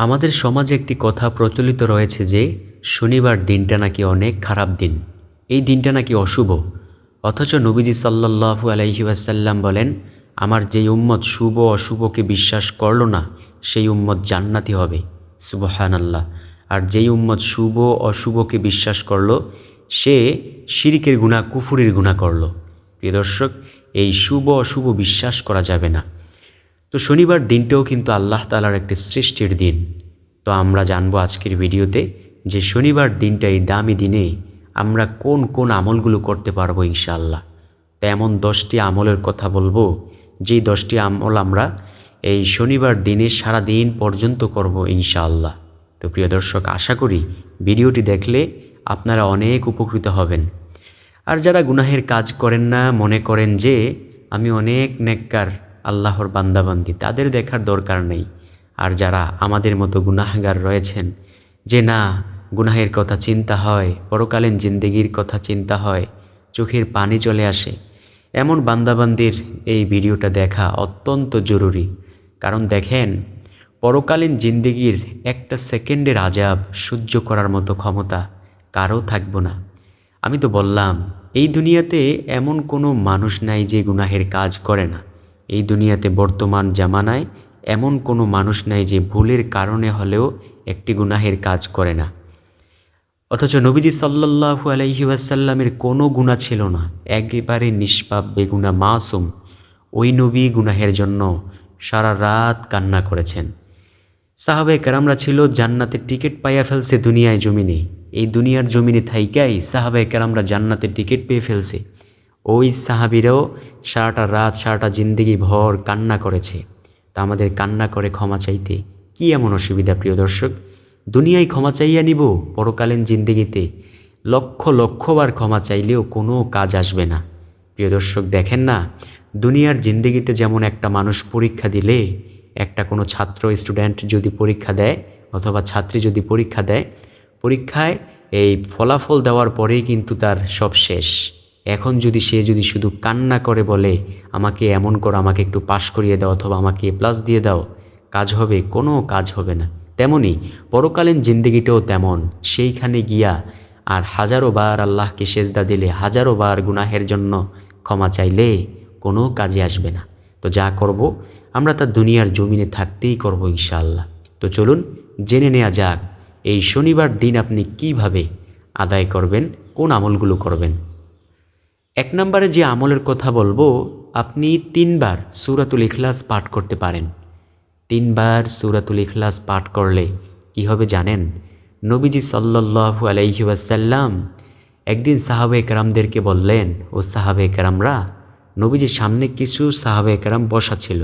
আমাদের সমাজে একটি কথা প্রচলিত রয়েছে যে, শনিবার দিনটা নাকি অনেক খারাপ দিন। এই দিনটা নাকি অশুভ। অথচ নবীজি সাল্লাল্লাহু আলাইহি ওয়াসাল্লাম বলেন, আমার যেই উম্মত শুভ অশুভকে বিশ্বাস করল না, সেই উম্মত জান্নাতি হবে। সুবহান আল্লাহ আর যেই উম্মত শুভ অশুভকে বিশ্বাস করল, সে শিরিকের গুণা কুফুরির গুণা করল। প্রিয় দর্শক, এই শুভ অশুভ বিশ্বাস করা যাবে না। তো শনিবার দিনটাও কিন্তু আল্লাহ তালার একটি সৃষ্টির দিন। তো আমরা জানব আজকের ভিডিওতে যে শনিবার দিনটা এই দামি দিনে আমরা কোন কোন আমলগুলো করতে পারব ইনশাল্লাহ তো এমন দশটি আমলের কথা বলব, যেই দশটি আমল আমরা এই শনিবার দিনে সারা দিন পর্যন্ত করব ইনশাআল্লাহ। তো প্রিয় দর্শক, আশা করি ভিডিওটি দেখলে আপনারা অনেক উপকৃত হবেন। আর যারা গুনাহের কাজ করেন না, মনে করেন যে আমি অনেক নেককার, আল্লাহর বান্দাবান্দি, তাদের দেখার দরকার নেই। আর যারা আমাদের মতো গুনাহগার রয়েছেন, যে না, গুনাহের কথা চিন্তা হয়, পরকালীন জিন্দেগির কথা চিন্তা হয়, চোখের পানি চলে আসে, এমন বান্দাবান্দির এই ভিডিওটা দেখা অত্যন্ত জরুরি। কারণ দেখেন, পরকালীন জিন্দেগির একটা সেকেন্ডের আজাব সহ্য করার মতো ক্ষমতা কারও থাকব না। আমি তো বললাম, এই দুনিয়াতে এমন কোনো মানুষ নাই যে গুনাহের কাজ করে না। এই দুনিয়াতে বর্তমান জামানায় এমন কোনো মানুষ নাই যে ভুলের কারণে হলেও একটি গুনাহের কাজ করে না। অথচ নবীজি সাল্লাহু আলাইহি ওয়াসাল্লামের কোনো গুণা ছিল না। একেবারে নিষ্পাপ বেগুনা মাসুম ওই নবী গুনাহের জন্য সারা রাত কান্না করেছেন। সাহাবে কেরামরা ছিল জান্নাতের টিকিট পাইয়া ফেলছে দুনিয়ায় জমিনে। এই দুনিয়ার জমিনে থাইকাই সাহাবে কেরামরা জান্নাতের টিকিট পেয়ে ফেলছে। ওই সাহাবিরাও সারাটা রাত, সারাটা জিন্দিগি ভর কান্না করেছে। আমাদের কান্না করে ক্ষমা চাইতে। কি এমন অসুবিধা, প্রিয় দর্শক? দুনিয়ায় ক্ষমা চাইয়া নিব পরকালীন জিন্দিগিতে। লক্ষ লক্ষবার ক্ষমা চাইলেও কোনো কাজ আসবে না। প্রিয় দর্শক, দেখেন না, দুনিয়ার জিন্দিগিতে যেমন একটা মানুষ পরীক্ষা দিলে, একটা কোনো ছাত্র, স্টুডেন্ট যদি পরীক্ষা দেয় অথবা ছাত্রী যদি পরীক্ষা দেয়, পরীক্ষায় এই ফলাফল দেওয়ার পরেই কিন্তু তার সব শেষ। এখন যদি সে যদি শুধু কান্না করে বলে, আমাকে এমন করো, আমাকে একটু পাশ করিয়ে দাও অথবা আমাকে প্লাস দিয়ে দাও, কাজ হবে, কোনো কাজ হবে না। তেমনি পরকালীন জিন্দিগিটাও তেমন। সেইখানে গিয়া আর হাজারো বার আল্লাহকে সেজদা দিলে, হাজারো বার গুনাহের জন্য ক্ষমা চাইলে কোনো কাজে আসবে না। তো যা করব, আমরা তার দুনিয়ার জমিনে থাকতেই করব ইনশাআল্লাহ। তো চলুন, জেনে নেওয়া যাক, এই শনিবার দিন আপনি কীভাবে আদায় করবেন, কোন আমলগুলো করবেন? এক নম্বরে যে আমলের কথা বলব, আপনি তিনবার সুরাতুল ইখলাস পাঠ করতে পারেন। তিনবার সুরাতুল ইখলাস পাঠ করলে কি হবে জানেন? নবীজি সাল্লাহু আলাইহি ওয়াসাল্লাম একদিন সাহাবে একরামদেরকে বললেন, ও সাহাবে একরামরা নবীজির সামনে কিছু সাহাবে একরাম বসা ছিল।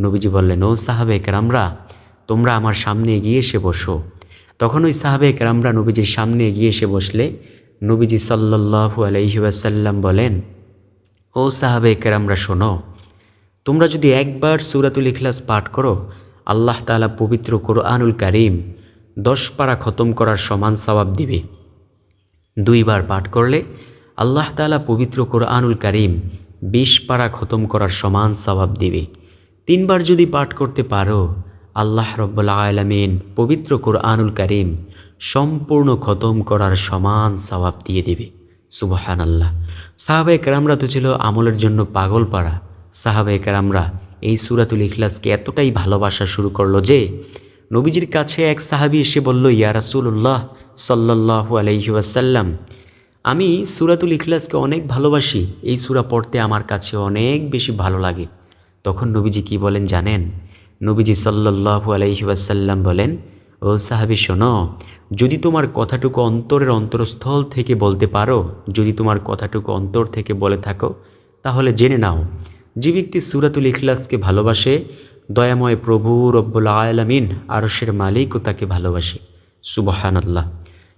নবীজি বললেন, ও সাহাবে একরামরা, তোমরা আমার সামনে এগিয়ে এসে বসো। তখন ওই সাহাবে একরামরা নবীজির সামনে এগিয়ে এসে বসলে নবীজি সাল্লাহু আলাইহি ওয়াসাল্লাম বলেন, ও সাহাবে একরামরা শোনো, তোমরা যদি একবার সুরাতুল ইখলাস পাঠ করো, আল্লাহ তালা পবিত্র কোরআনুল কারিম দশ পারা খতম করার সমান সবাব দিবে। দুইবার পাঠ করলে আল্লাহ তালা পবিত্র কোরআনুল কারিম বিশ পারা খতম করার সমান সবাব দিবে। তিনবার যদি পাঠ করতে পারো আল্লাহ রব্বুল আলমিন পবিত্র কোরআনুল কারিম সম্পূর্ণ খতম করার সমান সবাব দিয়ে দেবে। সুবাহান আল্লাহ সাহাবে কেরামরা তো ছিল আমলের জন্য পাগল পাড়া। সাহাবে কেরামরা এই সুরাতুল ইখলাসকে এতটাই ভালোবাসা শুরু করল যে, নবীজির কাছে এক সাহাবি এসে বলল, ইয়া রাসুল্লাহ সাল্লাহু আলহি আমি সুরাতুল ইখলাসকে অনেক ভালোবাসি। এই সুরা পড়তে আমার কাছে অনেক বেশি ভালো লাগে। তখন নবীজি কি বলেন জানেন? নবীজি সাল্লাহু আলহি বলেন, ও সাহাবি, শোনো, যদি তোমার কথাটুকু অন্তরের অন্তরস্থল থেকে বলতে পারো, যদি তোমার কথাটুকু অন্তর থেকে বলে থাকো, তাহলে জেনে নাও, যে ব্যক্তি সুরাতুল ইখলাসকে ভালোবাসে, দয়াময় প্রভু রব্বুল আলমিন আরসের মালিকও তাকে ভালোবাসে। সুবহান আল্লাহ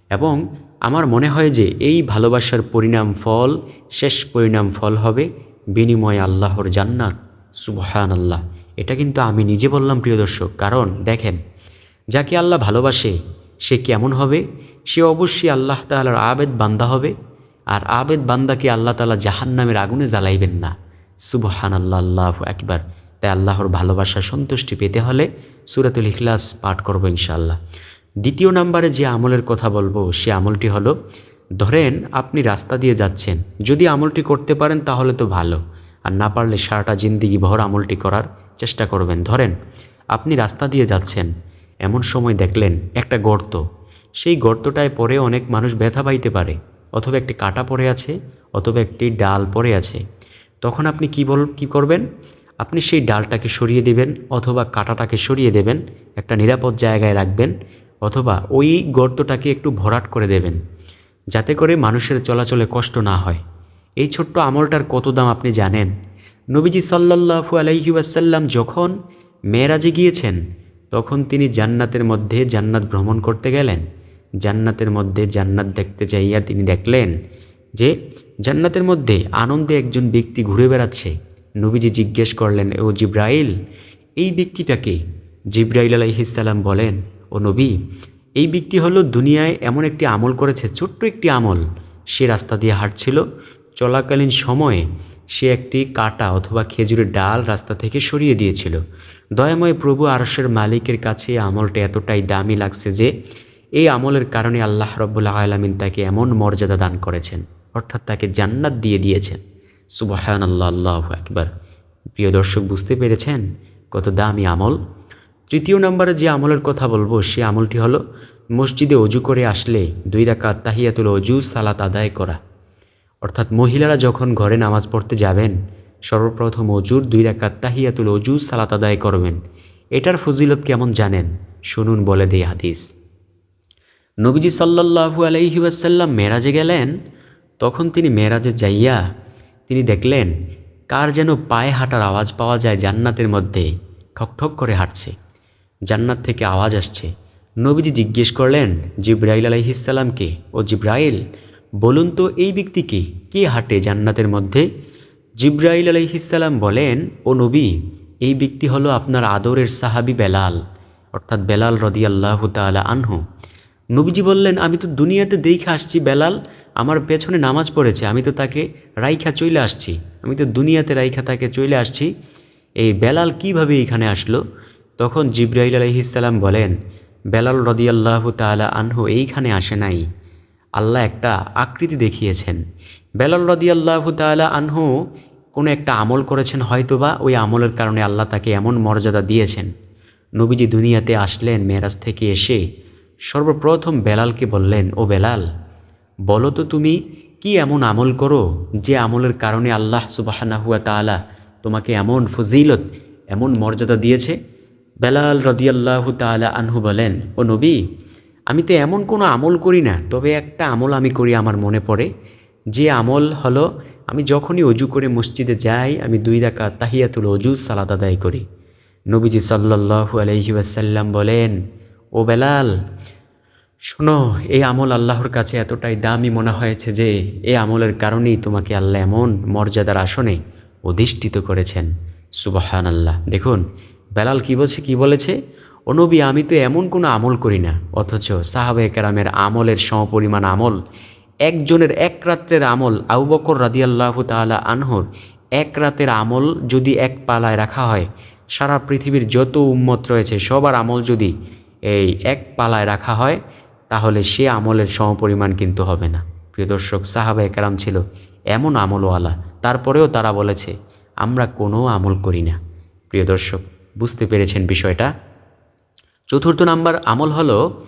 এবং আমার মনে হয় যে এই ভালোবাসার পরিণাম ফল, শেষ পরিণাম ফল হবে বিনিময় আল্লাহর জান্নাত। সুবহান আল্লাহ এটা কিন্তু আমি নিজে বললাম, প্রিয় দর্শক। কারণ দেখেন, যাকে আল্লাহ ভালোবাসে, সে কেমন হবে? সে অবশ্যই আল্লাহ তালার আবেদ বান্দা হবে। আর আবেদ বান্দাকে আল্লাহ তালা জাহান্নামের আগুনে জ্বালাইবেন না। সুবহান আল্লাহ আল্লাহ একবার তাই আল্লাহর ভালোবাসা, সন্তুষ্টি পেতে হলে সুরাতুল ইখলাস পাঠ করব ইনশাআল্লাহ। দ্বিতীয় নাম্বারে যে আমলের কথা বলব, সে আমলটি হলো, ধরেন আপনি রাস্তা দিয়ে যাচ্ছেন। যদি আমলটি করতে পারেন তাহলে তো ভালো। আর না পারলে সারাটা জিন্দিগি ভর আমলটি করার চেষ্টা করবেন। ধরেন, আপনি রাস্তা দিয়ে যাচ্ছেন, এমন সময় দেখলেন একটা গর্ত। সেই গর্তটায় পরে অনেক মানুষ ব্যথা পাইতে পারে, অথবা একটি কাটা পড়ে আছে, অথবা একটি ডাল পড়ে আছে। তখন আপনি কি বল, কি করবেন? আপনি সেই ডালটাকে সরিয়ে দেবেন, অথবা কাটাটাকে সরিয়ে দেবেন, একটা নিরাপদ জায়গায় রাখবেন, অথবা ওই গর্তটাকে একটু ভরাট করে দেবেন, যাতে করে মানুষের চলাচলে কষ্ট না হয়। এই ছোট্ট আমলটার কত দাম আপনি জানেন? নবীজি সাল্লাল্লাহু আলাইহি ওয়াসাল্লাম যখন মেয়েরাজে গিয়েছেন, তখন তিনি জান্নাতের মধ্যে জান্নাত ভ্রমণ করতে গেলেন। জান্নাতের মধ্যে জান্নাত দেখতে চাইয়া তিনি দেখলেন যে জান্নাতের মধ্যে আনন্দে একজন ব্যক্তি ঘুরে বেড়াচ্ছে। নবীজি জিজ্ঞেস করলেন, ও জিব্রাইল, এই ব্যক্তিটাকে? জিব্রাইল আলাইহিসাল্লাম বলেন, ও নবী, এই ব্যক্তি হলো দুনিয়ায় এমন একটি আমল করেছে, ছোট্ট একটি আমল। সে রাস্তা দিয়ে হাঁটছিল। চলাকালীন সময়ে সে একটি কাটা অথবা খেজুরের ডাল রাস্তা থেকে সরিয়ে দিয়েছিল। দয়াময় প্রভু আরশের মালিকের কাছে আমলটা এতটাই দামি লাগছে যে, এই আমলের কারণে আল্লাহ রব্বুল্লাহ আলমিন তাকে এমন মর্যাদা দান করেছেন, অর্থাৎ তাকে জান্নাত দিয়ে দিয়েছেন। সুবাহান আল্লাহ আল্লাহ একবার প্রিয় দর্শক, বুঝতে পেরেছেন কত দামি আমল? তৃতীয় নম্বরে যে আমলের কথা বলব, সে আমলটি হলো, মসজিদে অজু করে আসলে দুই রাকাত তাহিয়াতুল অজু সালাত আদায় করা। অর্থাৎ মহিলারা যখন ঘরে নামাজ পড়তে যাবেন, সর্বপ্রথম অজুর দুই রাকাত তাহিয়াতুল অজু সালাত আদায় করবেন। এটার ফজিলত কেমন জানেন? শুনুন, বলে দেই হাদিস। নবীজি সাল্লাহু আলাইহি ওয়াসাল্লাম মেরাজে গেলেন। তখন তিনি মেরাজে যাইয়া তিনি দেখলেন, কার যেন পায়ে হাঁটার আওয়াজ পাওয়া যায় জান্নাতের মধ্যে। ঠকঠক করে হাঁটছে। জান্নাত থেকে আওয়াজ আসছে। নবীজি জিজ্ঞেস করলেন, জিব্রাইল আলাইহিসাল্লামকে ও জিব্রাইল বলুন তো এই ব্যক্তিকে কে? হাঁটে জান্নাতের মধ্যে? জিব্রাইল আলাইহিসাল্লাম বলেন, ও নবী, এই ব্যক্তি হলো আপনার আদরের সাহাবি বেলাল। অর্থাৎ বেলাল রদিয়াল্লাহ তালা আনহু। নবীজি বললেন, আমি তো দুনিয়াতে দেখে আসছি বেলাল, আমার পেছনে নামাজ পড়েছে, আমি তো তাকে রাইখা চলে আসছি, আমি তো দুনিয়াতে রাইখা তাকে চলে আসছি। এই বেলাল কীভাবে এখানে আসলো? তখন জিব্রাইল আলহিসাল্লাম বলেন, বেলাল রদিয়াল্লাহ তালা আনহু এইখানে আসে নাই। আল্লাহ একটা আকৃতি দেখিয়েছেন। বেলাল রদিয়াল্লাহ তালা আনহু কোনো একটা আমল করেছেন হয়তোবা, ওই আমলের কারণে আল্লাহ তাকে এমন মর্যাদা দিয়েছেন। নবীজি দুনিয়াতে আসলেন মেরাজ থেকে এসে সর্বপ্রথম বেলালকে বললেন, ও বেলাল, বলো তো তুমি, কি এমন আমল করো যে আমলের কারণে আল্লাহ সুবাহানাহুয়া তালা তোমাকে এমন ফজিলত, এমন মর্যাদা দিয়েছে? বেলাল রদিয়াল্লাহু তালা আনহু বলেন, ও নবী আমি তো এমন কোনো আমল করি না, তবে একটা আমল আমি করি আমার মনে পড়ে। যে আমল হলো, আমি যখনই অজু করে মসজিদে যাই, আমি দুই রাকা তাহিয়াতুল অজু সালাদ আদায় করি। নবীজি সাল্লাহু আলহি ওয়াসাল্লাম বলেন, ও বেলাল, শোনো, এই আমল আল্লাহর কাছে এতটাই দামি মনে হয়েছে যে এই আমলের কারণেই তোমাকে আল্লাহ এমন মর্যাদার আসনে অধিষ্ঠিত করেছেন। সুবাহান আল্লাহ দেখুন, বেলাল কী বলছে, কি বলেছে? অনবী আমি তো এমন কোনো আমল করি না। অথচ সাহাবে কেরামের আমলের সমপরিমাণ আমল, একজনের এক রাত্রের আমল আবু বকর রাদিয়াল্লাহু তালা আনহর এক রাতের আমল যদি এক পালায় রাখা হয়, সারা পৃথিবীর যত উম্মত রয়েছে, সবার আমল যদি এই এক পালায় রাখা হয়, তাহলে সে আমলের সমপরিমাণ কিন্তু হবে না। প্রিয় দর্শক সাহাবা একরাম ছিল এমন আমলওয়ালা। তারপরেও তারা বলেছে, আমরা কোনো আমল করি না। প্রিয় দর্শক, বুঝতে পেরেছেন বিষয়টা? চতুর্থ নাম্বার আমল হলো,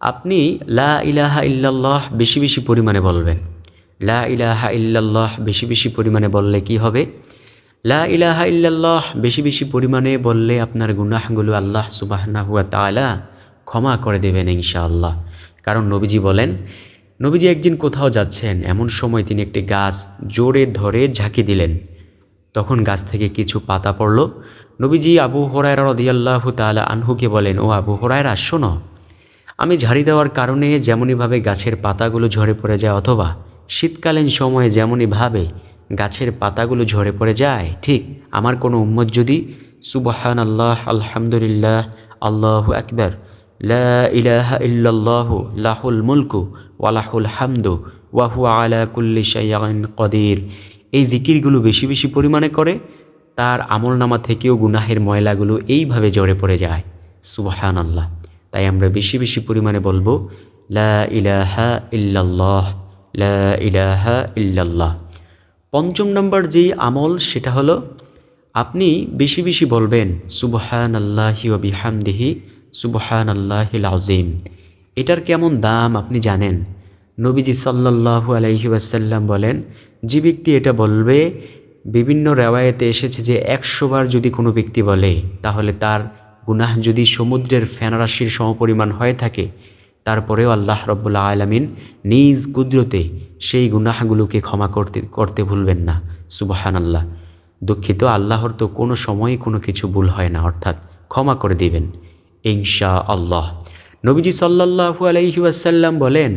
আপনি লা ইলাহা ইল্লাল্লাহ বেশি বেশি পরিমাণে বলবেন। লা ইলাহা ইল্লাল্লাহ বেশি বেশি পরিমাণে বললে কি হবে? লা ইলাহা ইল্লাল্লাহ বেশি বেশি পরিমাণে বললে আপনার গুনাহগুলো আল্লাহ সুবাহনা হুয়া তালা ক্ষমা করে দেবেন ইনশাআল্লাহ। কারণ নবীজি বলেন, নবীজি একদিন কোথাও যাচ্ছেন, এমন সময় তিনি একটি গাছ জোরে ধরে ঝাঁকি দিলেন। তখন গাছ থেকে কিছু পাতা পড়ল নবীজি আবু হরায়রা রদিয়াল্লাহ তালা আনহুকে বলেন, ও আবু হরায়রা, শোনো, আমি ঝাড়ি দেওয়ার কারণে যেমনইভাবে গাছের পাতাগুলো ঝরে পড়ে যায় অথবা শীতকালীন সময়ে যেমনইভাবে গাছের পাতাগুলো ঝরে পড়ে যায়, ঠিক আমার কোনো উম্মত যদি সুবাহান আল্লাহ আলহামদুলিল্লাহ, আল্লাহ আকবর ইলাহা লাহুল মুলকু ওয়ালাহুল হামদু ওয়াহু আলা কুল্লি কদির, এই জিকিরগুলো বেশি বেশি পরিমাণে করে তার আমল নামা থেকেও গুনাহের ময়লাগুলো এইভাবে জড়ে পড়ে যায়। সুবহান আল্লাহ তাই আমরা বেশি বেশি পরিমাণে বলব, লা ইলাহা ইল্লাল্লাহ, লা ইলাহা ইল্লাল্লাহ। পঞ্চম নম্বর যেই আমল, সেটা হলো আপনি বেশি বেশি বলবেন সুবহান আল্লাহি বিহামদিহি সুবহান আল্লাহিল আজিম এটার কেমন দাম আপনি জানেন? নবীজি সাল্লাল্লাহু আলাইহি ওয়াসাল্লাম বলেন, যে ব্যক্তি এটা বলবে বিভিন্ন রেওয়ায়েতে এসেছে যে একশোবার যদি কোনো ব্যক্তি বলে, তাহলে তার গুনাহ যদি সমুদ্রের ফেনারাশির সমপরিমাণ হয়ে থাকে, তারপরেও আল্লাহ রব্বুল্লা আলমিন নিজ কুদরতে সেই গুনাহগুলোকে ক্ষমা করতে করতে ভুলবেন না। সুবাহান আল্লাহ দুঃখিত, আল্লাহর তো কোনো সময়ই কোনো কিছু ভুল হয় না, অর্থাৎ ক্ষমা করে দিবেন। ইনশা আল্লাহ নবীজি সাল্লাহু আলাইহি ওয়াসাল্লাম বলেন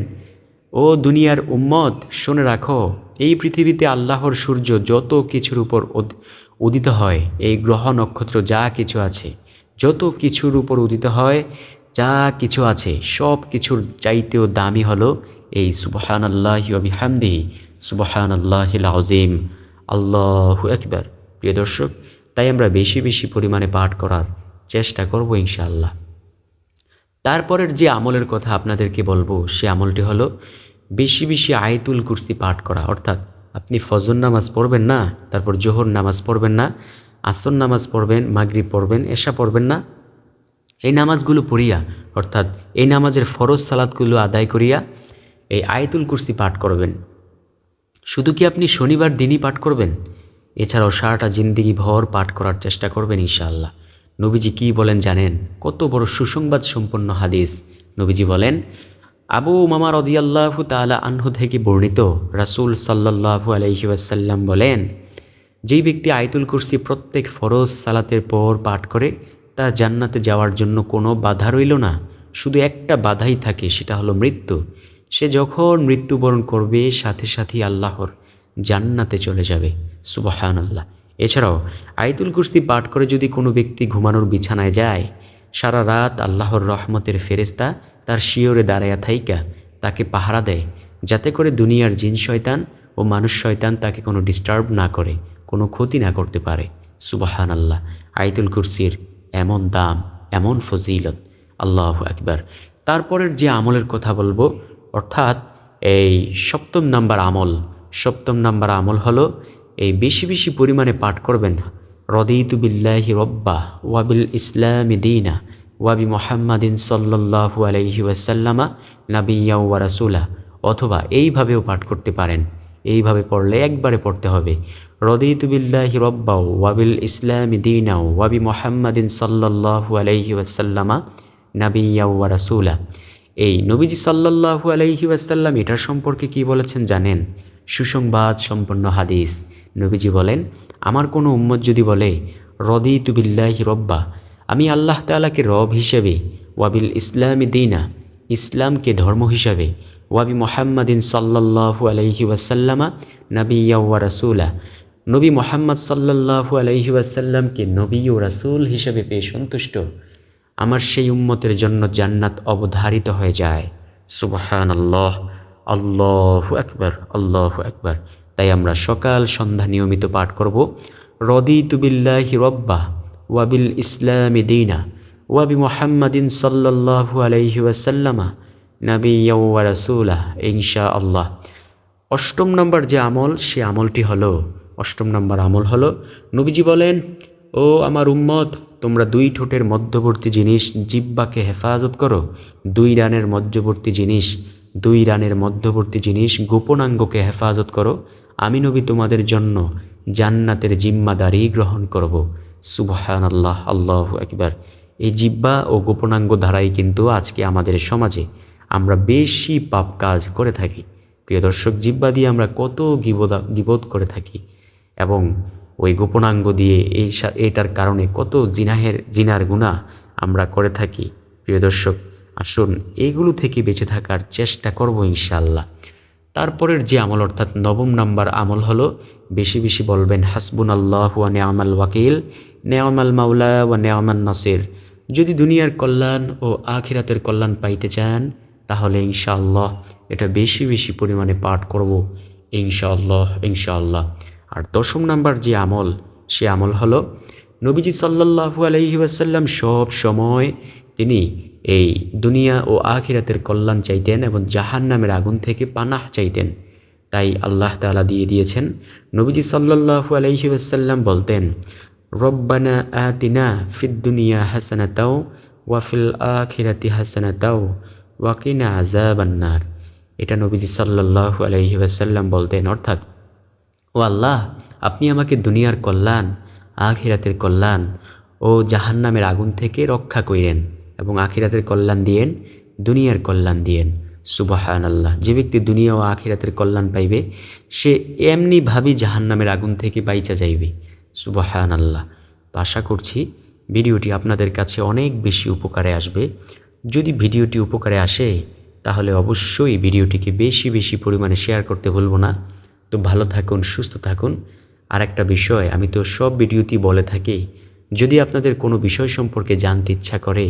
ও দুনিয়ার উম্মত, শুনে রাখো, এই পৃথিবীতে আল্লাহর সূর্য যত কিছুর উপর উদিত হয়, এই গ্রহ নক্ষত্র যা কিছু আছে, যত কিছুর উপর উদিত হয়, যা কিছু আছে, সব কিছুর চাইতেও দামি হলো এই সুবহান আল্লাহ হামদিহি সুবহান আল্লাহিল আজিম আল্লাহু একবার প্রিয় দর্শক, তাই আমরা বেশি বেশি পরিমাণে পাঠ করার চেষ্টা করব ইনশাআল্লাহ। তারপরের যে আমলের কথা আপনাদেরকে বলব, সে আমলটি হলো বেশি বেশি আয়তুল কুরসি পাঠ করা। অর্থাৎ আপনি ফজর নামাজ পড়বেন না, তারপর জোহর নামাজ পড়বেন না, আসর নামাজ পড়বেন, মাগরিব পড়বেন, এশা পড়বেন না। এই নামাজগুলো পড়িয়া, অর্থাৎ এই নামাজের ফরজ সালাদগুলো আদায় করিয়া এই আয়তুল কুরসি পাঠ করবেন। শুধু কি আপনি শনিবার দিনই পাঠ করবেন? এছাড়াও সারাটা জিন্দিগি ভর পাঠ করার চেষ্টা করবেন ইনশাআল্লাহ। নবীজি কি বলেন জানেন? কত বড় সুসংবাদ সম্পন্ন হাদিস। নবীজি বলেন, আবু মামা রদিয়াল্লাহু তাআলা আনহু থেকে বর্ণিত রাসূল আলাইহি ওয়াসাল্লাম বলেন, যেই ব্যক্তি আয়তুল কুরসি প্রত্যেক ফরজ সালাতের পর পাঠ করে, তা জান্নাতে যাওয়ার জন্য কোনো বাধা রইল না। শুধু একটা বাধাই থাকে, সেটা হলো মৃত্যু। সে যখন মৃত্যুবরণ করবে, সাথে সাথেই আল্লাহর জান্নাতে চলে যাবে। সুবহান আল্লাহ এছাড়াও আয়তুল কুরসি পাঠ করে যদি কোনো ব্যক্তি ঘুমানোর বিছানায় যায়, সারা রাত আল্লাহর রহমতের ফেরেস্তা তার শিওরে দাঁড়ায়া থাইকা তাকে পাহারা দেয়, যাতে করে দুনিয়ার জিন শয়তান ও মানুষ শয়তান তাকে কোনো ডিস্টার্ব না করে, কোনো ক্ষতি না করতে পারে। সুবাহান আল্লাহ আয়তুল কুরসির এমন দাম, এমন ফজিলত। আল্লাহ একবার তারপরের যে আমলের কথা বলব, অর্থাৎ এই সপ্তম নাম্বার আমল, সপ্তম নাম্বার আমল হলো এই বেশি বেশি পরিমাণে পাঠ করবেন রদিতু বিল্লাহি রব্বা ওয়াবিল ইসলাম দিনা ওয়াবি মোহাম্মদিন সাল্লাহু আলাইহি ওয়াসাল্লামা নাবিয়া ওয়া রাসুলা। অথবা এইভাবেও পাঠ করতে পারেন। এইভাবে পড়লে একবারে পড়তে হবে। রদিতু বিল্লাহি রব্বা ওয়াবিল ইসলাম দিনা ওয়াবি মোহাম্মদিন সাল্লাহু আলাইহি ওয়াসাল্লামা নাবিয়া ওয়া রাসুলা। এই নবীজি সাল্লাহু আলাইহি ওয়াসাল্লাম এটার সম্পর্কে কি বলেছেন জানেন? সুসংবাদ সম্পন্ন হাদিস। নবীজি বলেন, আমার কোনো উম্মত যদি বলে রদি তুবিল্লাহি রব্বা, আমি আল্লাহ তালাকে রব হিসেবে ওয়াবিল ইসলামী দিনা, ইসলামকে ধর্ম হিসাবে ওয়াবি মোহাম্মদিন সাল্লাহু আলাইহি ওয়াসাল্লামা, নবিয়া ওয়া রাসুলা, নবী মোহাম্মদ সাল্লাহু আলাইহি ওয়াসাল্লামকে নবী ও রাসুল হিসেবে পেয়ে সন্তুষ্ট, আমার সেই উম্মতের জন্য জান্নাত অবধারিত হয়ে যায়। সুবহান আল্লাহ আল্লাহ একবার আল্লাহ একবার তাই আমরা সকাল সন্ধ্যা নিয়মিত পাঠ করব। রদি তুবিল্লাহি রব্বা ওয়াবিল ইসলামি দিনা ওয়াবি মোহাম্মদিন সাল্লাহু আলাইহি ওয়াসাল্লামা নবী রাসুলাহ ইনশা আল্লাহ অষ্টম নম্বর যে আমল, সে আমলটি হলো, অষ্টম নম্বর আমল হলো, নবীজি বলেন, ও আমার উম্মত, তোমরা দুই ঠোঁটের মধ্যবর্তী জিনিস জিব্বাকে হেফাজত করো, দুই রানের মধ্যবর্তী জিনিস দুই রানের মধ্যবর্তী জিনিস গোপনাঙ্গকে হেফাজত করো। আমি নবী তোমাদের জন্য জান্নাতের জিম্মাদারি গ্রহণ করব। সুবহান আল্লাহ আল্লাহ একবার এই জিব্বা ও গোপনাঙ্গ ধারাই কিন্তু আজকে আমাদের সমাজে আমরা বেশি পাপ কাজ করে থাকি। প্রিয় দর্শক, জিব্বা দিয়ে আমরা কত গিবোধ গিবোধ করে থাকি এবং ওই গোপনাঙ্গ দিয়ে এই এটার কারণে কত জিনাহের, জিনার গুণা আমরা করে থাকি। প্রিয় দর্শক আসুন, এগুলো থেকে বেঁচে থাকার চেষ্টা করব ইনশাল্লাহ তারপরের যে আমল, অর্থাৎ নবম নাম্বার আমল হলো, বেশি বেশি বলবেন হাসবুন আল্লাহ ওয়া নেয়ামাল ওয়াকিল নেয়ামাল মাওলা ওয়া নেয়ামাল নাসির যদি দুনিয়ার কল্যাণ ও আখিরাতের কল্যাণ পাইতে চান, তাহলে ইনশাআল্লাহ এটা বেশি বেশি পরিমাণে পাঠ করব ইনশাআল্লাহ ইনশাআল্লাহ। আর দশম নাম্বার যে আমল, সে আমল হলো, নবীজি সাল্লাহু আলহি ওয়াসাল্লাম সব সময় তিনি এই দুনিয়া ও আখিরাতের কল্যাণ চাইতেন এবং জাহান নামের আগুন থেকে পানাহ চাইতেন। তাই আল্লাহ তালা দিয়ে দিয়েছেন, নবীজি সাল্লাহু আলহি ওয়াসাল্লাম বলতেন, রব্বানা আতিনা ফিদ দুনিয়া হাসানাতাও ওয়াফিল আখিরাতি হাসানাতাও ওয়াকিনা আজাবান্নার এটা নবীজি সাল্লাহু আলহি ওয়াসাল্লাম বলতেন, অর্থাৎ, ও আল্লাহ, আপনি আমাকে দুনিয়ার কল্যাণ, আখিরাতের কল্যাণ ও জাহান্নামের আগুন থেকে রক্ষা কইরেন। এবং আখিরাতের কল্যাণ দিয়েন, দুনিয়ার কল্যাণ দিয়েন। সুবাহান আল্লাহ যে ব্যক্তি দুনিয়া ও আখিরাতের কল্যাণ পাইবে, সে এমনিভাবেই জাহান্নামের আগুন থেকে বাইচা যাইবে। সুবাহান আল্লাহ তো আশা করছি ভিডিওটি আপনাদের কাছে অনেক বেশি উপকারে আসবে। যদি ভিডিওটি উপকারে আসে, তাহলে অবশ্যই ভিডিওটিকে বেশি বেশি পরিমাণে শেয়ার করতে ভুলব না। তো ভালো থাকুন, সুস্থ থাকুন। আর একটা বিষয়, আমি তো সব ভিডিওতেই বলে থাকি, যদি আপনাদের কোনো বিষয় সম্পর্কে জানতে ইচ্ছা করে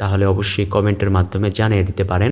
তাহলে অবশ্যই কমেন্টের মাধ্যমে জানিয়ে দিতে পারেন।